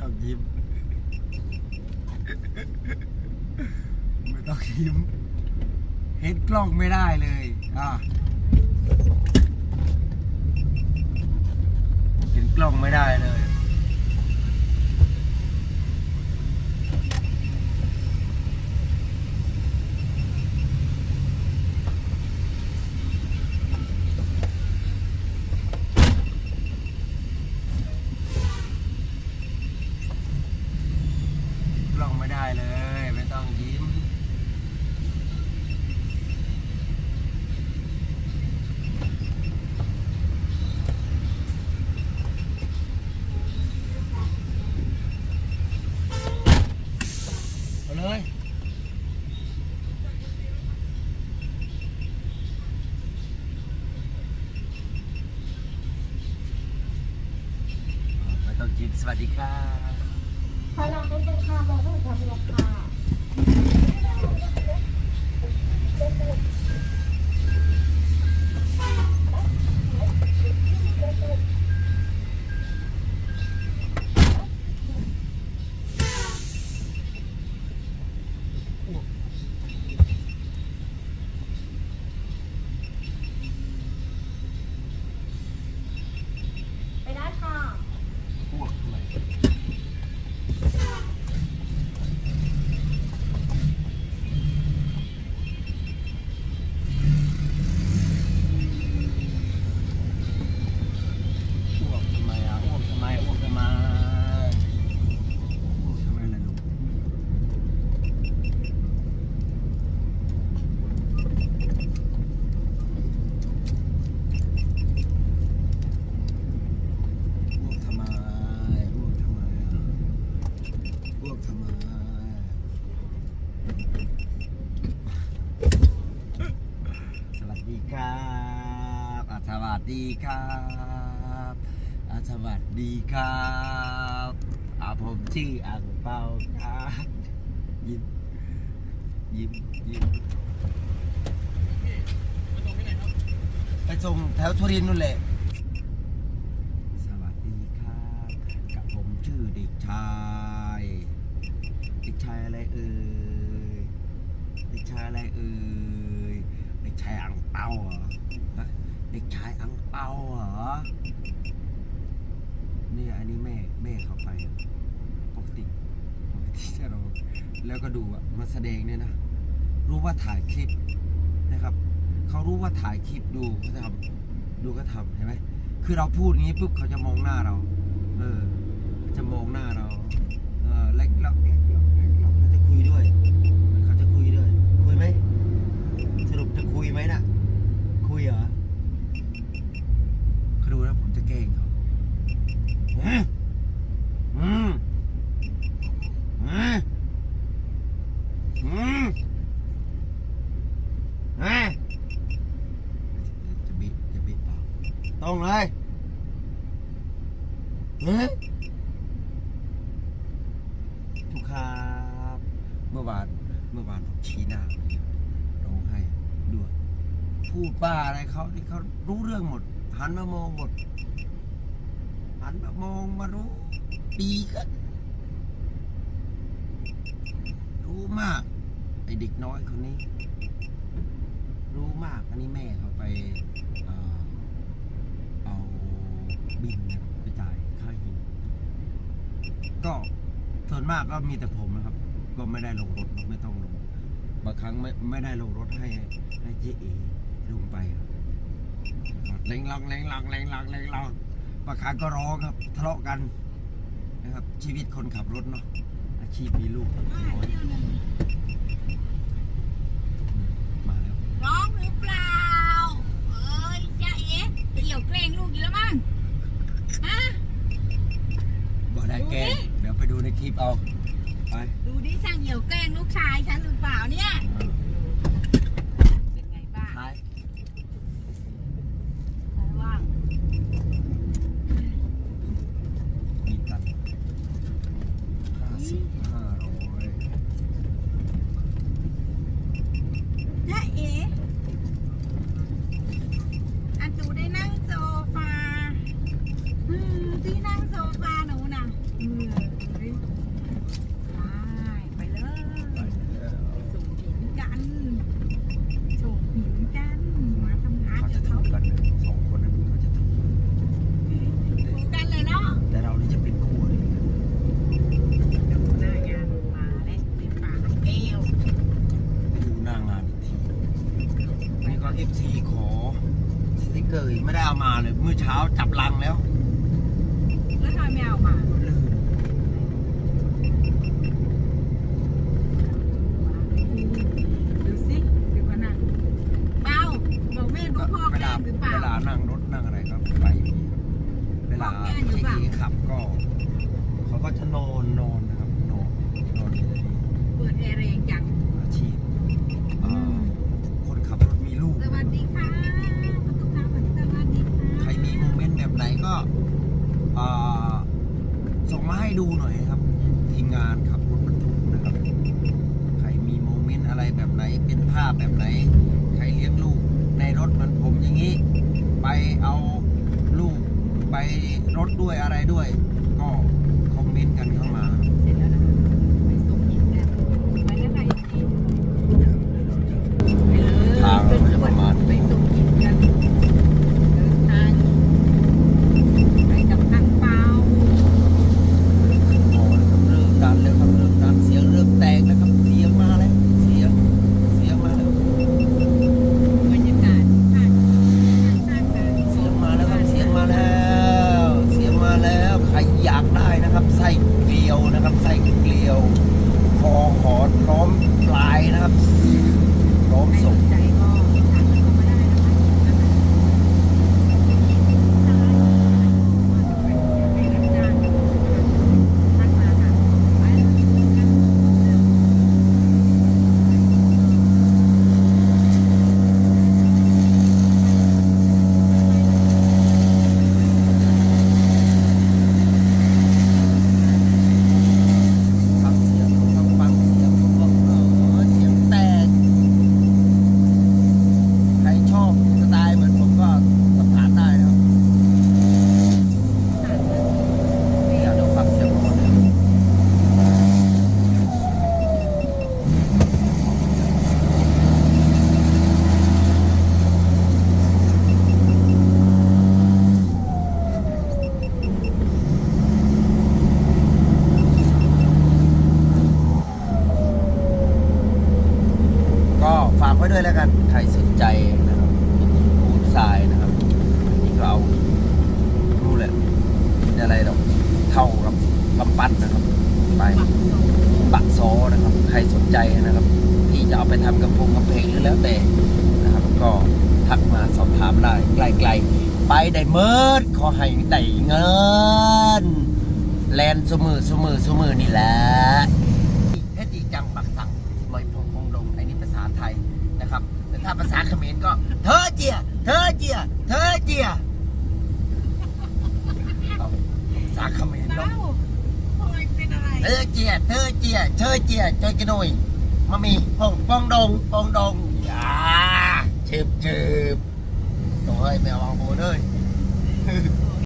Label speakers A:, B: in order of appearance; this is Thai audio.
A: ต้องยิ้ม ไม่ต้องยิ้ม เห็นกล้องไม่ได้เลย อะ เห็นกล้องไม่ได้เลย กล้องไม่ได้เลย ไม่ต้องยิ้ม เอาเลย ไม่ต้องยิ้ม สวัสดีครับ
B: ดีค
A: รับอะสวัสดีครับอะสวัสดีครับอะผมชื่ออังเปาครับยิ้มยิ้มยิ้มไปส่งแถวทุรินทร์นู่นแหละ สวัสดีครับ กับผมชื่อเด็กชาย เด็กชายอะไรเอ่ย เด็กชายอะไรเอ่ย เด็กชายอัง เปาเหรอเด็กชายอังเปาเหรอเนี่ยอันนี้แม่แม่เขาไปปกติปกติถ้าเราแล้วก็ดูอะมาแสดงเนี่ยนะ รู้ว่าถ่ายคลิปนะครับเขารู้ว่าถ่ายคลิปดูเขาทำดูก็ทำเห็นไหมคือเราพูดงี้ปุ๊บเขาจะมองหน้าเรา เออจะมองหน้าเราเออเล็กล็อกเล็กล็อกเล็กล็อกเขาจะคุยด้วยเขาจะคุยด้วย คุยไหมสรุปจะคุยไหมน่ะ คุยเหรอเขาดูแล้วผมจะแกล้งเขาอืมอืมอืมอืมอะจะบิจะบิเปล่าต้องเลยเฮ้ยทุกครับเมื่อวานเมื่อวานผมชี้หน้าไปร้องไห้ด้วย พูดป้าอะไรเขาที่เขารู้เรื่องหมด หันมามองหมด หันมามองมารู้ดีกันรู้มากไอเด็กน้อยคนนี้ รู้มากอันนี้แม่เขาไปเอาบินนะครับไปจ่ายค่าหินก็ส่วนมากก็มีแต่ผมนะครับ ก็ไม่ได้ลงรถไม่ต้องลงบางครั้งไม่ไม่ได้ลงรถให้ให้เจ๊เอ ลงไปครับเล็งลองเล็งลองเล็งลองเล็งลองบางครั้งก็ร้องครับทะเลาะกันนะครับ ชีวิตคนขับรถเนาะอาชีพมีลูกน้อยมาแล้ว
C: ร้องหรือเปล่า เอ้ยจ้าเอ๊ะเกี่ยวเกรงลูกอยู่แล้วมั้งฮะ
A: บอกได้แกล้งเดี๋ยวไปดูในคลิปเอาไป
C: ดูดิช่างเหี่ยวแกล้งลูกชายฉันหรือเปล่าเนี่ย เป็นไงบ้าง
A: ท้าย
C: ว่าง
A: มีกันห้าสิบห้าร้อย
C: จ้าเอ๊ะอันจูได้นั่งโซฟาอืมที่นั่งโซฟาหนูน่ะเออ
A: มื่อเช้าจับลังแล้ว
C: แล้วทำไมไม่เอามา
A: ลื่น
C: ดูสิดูขนาดเปล่าบอกแม่ดูพ่อ
A: เว
C: แกล้
A: ลาง
C: หรือเปล่า
A: เวลานั่งรถนั่งอะไรก็ไปอย่างนี้ครับเวลา
C: พ่อแกล้งหรือ
A: ที่
C: เปล่า
A: ขับก็เขาก็จะนอนนอนนะครับนอนนอนอยู่ใน
C: เปิดแอร์แรงจัง
A: อาชีพเอ่อคนขับรถมีลูก
C: สวัสดีค่ะ
A: ก็ส่งมาให้ดูหน่อยครับ ทีมงานขับรถบรรทุกนะครับ ใครมีโมเมนต์อะไรแบบไหน เป็นภาพแบบไหน ใครเลี้ยงลูกในรถเหมือนผมอย่างนี้ ไปเอาลูกไปรถด้วยอะไรด้วย ก็ ลๆไปได้เมิดขอให้ได้เงิน แลนสมือสมือสมือนี่แหละเฮ็ดอีจังบักสั่งลอยพงพงดงไอ้นี่ภาษาไทยนะครับแต่ถ้าภาษาเขมรก็เธอเจียเธอเจียเธอเจียเอาภาษาเขมร
C: เอ้า
A: เนาะ
C: พลอยเป็นอะไร
A: เธอเจียเธอเจียเธอเจียจอยกันหน่อยมามีพงปองดงปองดงอย่าชืบชืบ โอ้ยแมวเอาโบเลย